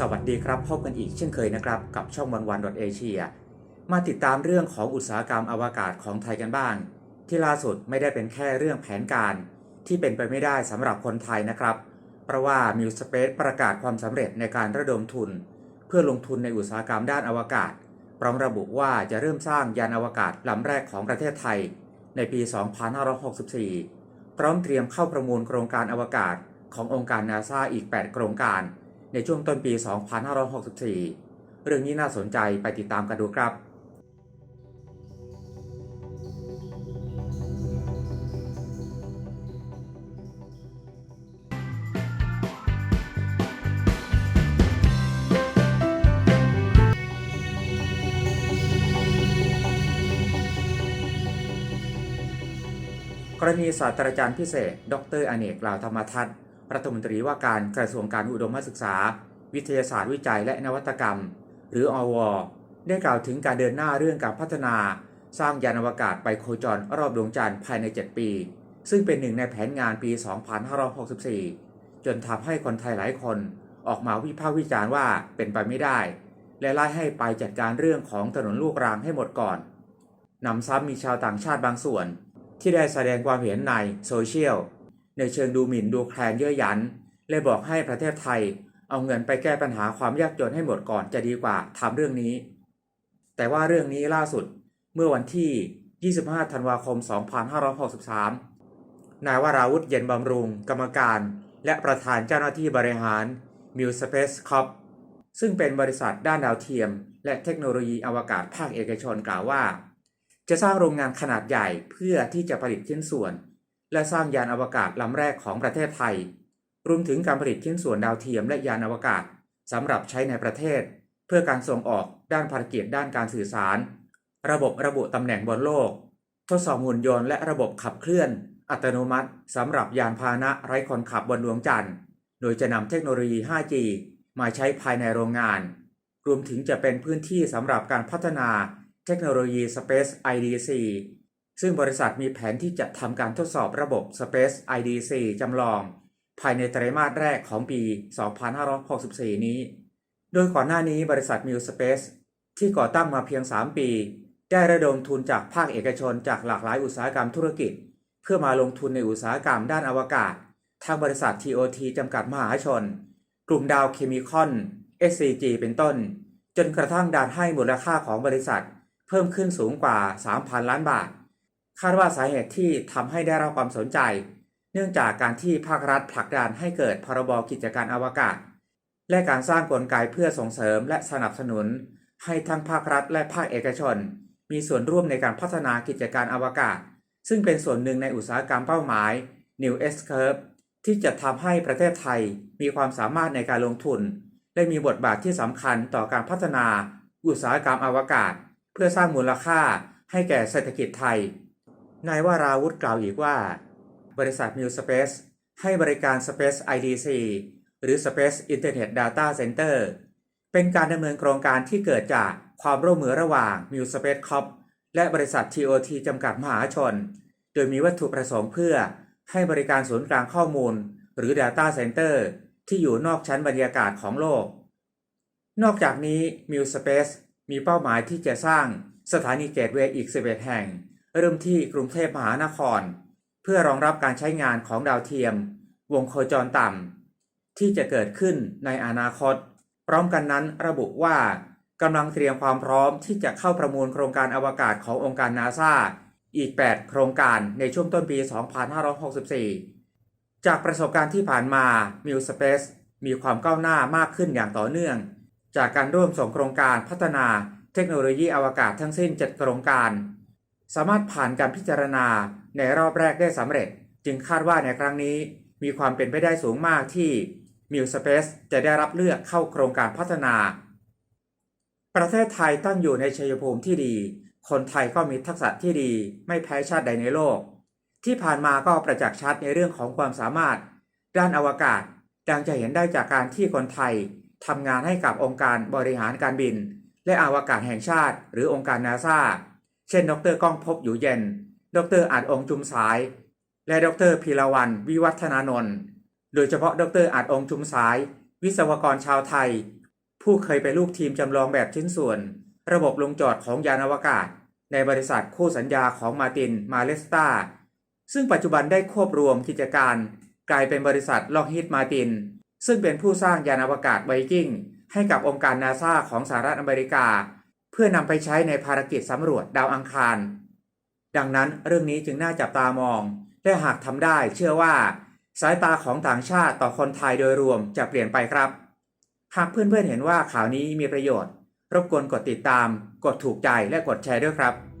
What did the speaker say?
สวัสดีครับ พบกันอีกเช่นเคยนะครับ กับช่องวันวันดอทเอเชียมาติดตามเรื่องของอุตสาหกรรมอวกาศของไทยกันบ้าง ที่ล่าสุดไม่ได้เป็นแค่เรื่องแผนการ ที่เป็นไปไม่ได้สำหรับคนไทยนะครับ เพราะว่ามิวสเปซประกาศความสำเร็จในการระดมทุน เพื่อลงทุนในอุตสาหกรรมด้านอวกาศพร้อมระบุว่าจะเริ่มสร้างยานอวกาศลำแรกของประเทศไทย ในปี 2564 พร้อมเตรียมเข้าประมูลโครงการอวกาศขององค์การนาซาอีก 8 โครงการ ในช่วงต้นปี 2564 เรื่องนี้น่าสนใจไปติดตามกันดูครับกรณีศาสตราจารย์พิเศษ ดรอเนกลาวธรรมทัศน์ รัฐมนตรีว่าการกระทรวงการอุดมศึกษา วิทยาศาสตร์วิจัยและนวัตกรรม หรืออวได้กล่าวถึงการเดินหน้าเรื่องการพัฒนา สร้างยานอวกาศไปโคจรรอบดวงจันทร์ภายใน 7 ปี ซึ่งเป็นหนึ่งในแผนงานปี 2564 จนทำให้คนไทยหลายคนออกมาวิพากษ์วิจารณ์ว่าเป็นไปไม่ได้ และไล่ให้ไปจัดการเรื่องของถนนลูกรางให้หมดก่อนนำซ้ำมีชาวต่างชาติบางส่วน ที่ได้แสดงความเห็นในโซเชียล ในเชิงดูหมิ่นดูแคลนเย่อหยันและบอกให้ประเทศไทย เอาเงินไปแก้ปัญหาความยากจนให้หมดก่อนจะดีกว่าทำเรื่องนี้ แต่ว่าเรื่องนี้ล่าสุดเมื่อวันที่ 25 ธันวาคม 2563 นายวราวุฒิเย็นบำรุง กรรมการ และประธานเจ้าหน้าที่บริหาร m i l Space Corp ซึ่งเป็นบริษัทด้านดาวเทียม และเทคโนโลยีอวกาศภาคเอกชนกล่าวว่า จะสร้างโรงงานขนาดใหญ่เพื่อที่จะผลิตชิ้นส่วน และสร้างยานอวกาศลำแรกของประเทศไทย รวมถึงการผลิตชิ้นส่วนดาวเทียมและยานอวกาศสำหรับใช้ในประเทศ เพื่อการส่งออกด้านภารกิจด้านการสื่อสาร ระบบระบุตำแหน่งบนโลก ทดสอบหุ่นยนต์และระบบขับเคลื่อน อัตโนมัติสำหรับยานพาหนะไร้คนขับบนดวงจันทร์ โดยจะนำเทคโนโลยี 5G มาใช้ภายในโรงงาน รวมถึงจะเป็นพื้นที่สำหรับการพัฒนาเทคโนโลยี Space IDC ซึ่งบริษัทมีแผนที่จะทำการทดสอบระบบ Space IDC จำลอง ภายในไตรมาสแรกของปี 2564 นี้ โดยก่อนหน้านี้บริษัท m i l Space ที่ก่อตั้งมาเพียง 3 ปี ได้ระดมทุนจากภาคเอกชนจากหลากหลายอุตสาหกรรมธุรกิจ เพื่อมาลงทุนในอุตสาหกรรมด้านอวกาศ ทางบริษัท TOT จำกัดมหาชน กลุ่มดาวเคมีคอน SCG เป็นต้น จนกระทั่งดันให้มูลค่าของบริษัท เพิ่มขึ้นสูงกว่า 3,000 ล้านบาท คาดว่าสาเหตุที่ทำให้ได้รับความสนใจ เนื่องจากการที่ภาครัฐผลักดันให้เกิดพรบกิจการอวกาศ และการสร้างกลไกเพื่อส่งเสริมและสนับสนุน ให้ทั้งภาครัฐและภาคเอกชน มีส่วนร่วมในการพัฒนากิจการอวกาศ ซึ่งเป็นส่วนหนึ่งในอุตสาหกรรมเป้าหมาย New S Curve ที่จะทำให้ประเทศไทยมีความสามารถในการลงทุน และมีบทบาทที่สำคัญต่อการพัฒนา อุตสาหกรรมอวกาศ เพื่อสร้างมูลค่าให้แก่เศรษฐกิจไทย นายวาราวุธกล่าวอีกว่า บริษัท New Space ให้บริการ Space IDC หรือ Space Internet Data Center เป็นการดำเนินโครงการที่เกิดจากความร่วมมือระหว่าง New Space Corp และบริษัท TOT จำกัดมหาชน โดยมีวัตถุประสงค์เพื่อให้บริการศูนย์กลางข้อมูล หรือ Data Center ที่อยู่นอกชั้นบรรยากาศของโลก นอกจากนี้ m i l Space มีเป้าหมายที่จะสร้างสถานีเกตเวย์อีก 11 แห่ง เริ่มที่กรุงเทพมหานคร เพื่อรองรับการใช้งานของดาวเทียม วงโคจรต่ำที่จะเกิดขึ้นในอนาคต พร้อมกันนั้นระบุว่ากำลังเตรียมความพร้อมที่จะเข้าประมูลโครงการอวกาศขององค์การนาซาอีก 8 โครงการในช่วงต้นปี 2564 จากประสบการณ์ที่ผ่านมา m i l Space มีความก้าวหน้ามากขึ้นอย่างต่อเนื่อง จากการร่วมส่งโครงการพัฒนาเทคโนโลยีอวกาศทั้งสิ้น 7 โครงการ สามารถผ่านการพิจารณาในรอบแรกได้สำเร็จ จึงคาดว่าในครั้งนี้มีความเป็นไปได้สูงมากที่ m i l Space จะได้รับเลือกเข้าโครงการพัฒนา ประเทศไทยตั้งอยู่ในชัยภูมิที่ดี คนไทยก็มีทักษะที่ดีไม่แพ้ชาติใดในโลก ที่ผ่านมาก็ประจักษ์ชัดในเรื่องของความสามารถ ด้านอวกาศ ดังจะเห็นได้จากการที่คนไทยทำงานให้กับองค์การบริหารการบิน และอวกาศแห่งชาติ หรือองค์การนาซา ช่น ดรก้องพบอยู่เย็น ดรอาจองค์จุมสาย และดรพีรวันวิวัฒนานนท์โดยเฉพาะดรอาจองค์จุมสาย วิศวกรชาวไทย ผู้เคยเป็นลูกทีมจำลองแบบชิ้นส่วน ระบบลงจอดของยานอวกาศ ในบริษัทคู่สัญญาของมาตินมาเลสตาซึ่งปัจจุบันได้ควบรวมกิจการ กลายเป็นบริษัทลอกฮิตมาติน ซึ่งเป็นผู้สร้างยานอวกาศไวกิ้งให้กับองค์การนาซาของสหรัฐอเมริกา เพื่อนำไปใช้ในภารกิจสำรวจดาวอังคาร ดังนั้นเรื่องนี้จึงน่าจับตามอง และหากทำได้เชื่อว่า สายตาของต่างชาติต่อคนไทยโดยรวมจะเปลี่ยนไปครับ หากเพื่อนๆเห็นว่าข่าวนี้มีประโยชน์ รบกวนกดติดตาม กดถูกใจและกดแชร์ด้วยครับ